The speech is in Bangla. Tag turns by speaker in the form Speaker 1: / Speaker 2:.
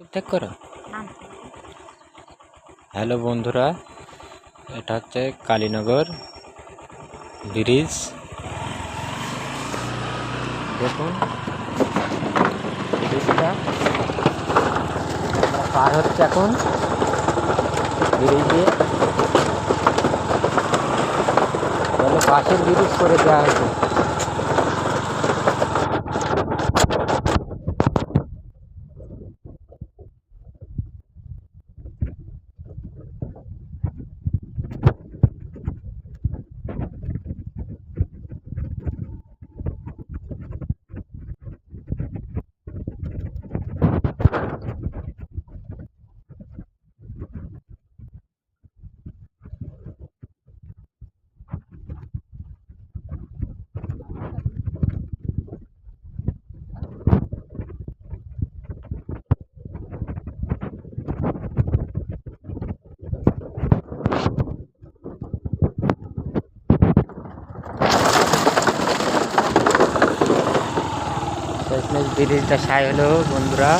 Speaker 1: ঠিক করো। হ্যালো বন্ধুরা এটা হচ্ছে কালীনগর ব্রিজ। দেখুন ব্রিজটা পার হচ্ছে এখন ব্রিজ। দিয়ে পাশের ব্রিজ করে দেওয়া হয়েছে। শেষমেশ ব্রিজটা সাই হলো বন্ধুরা।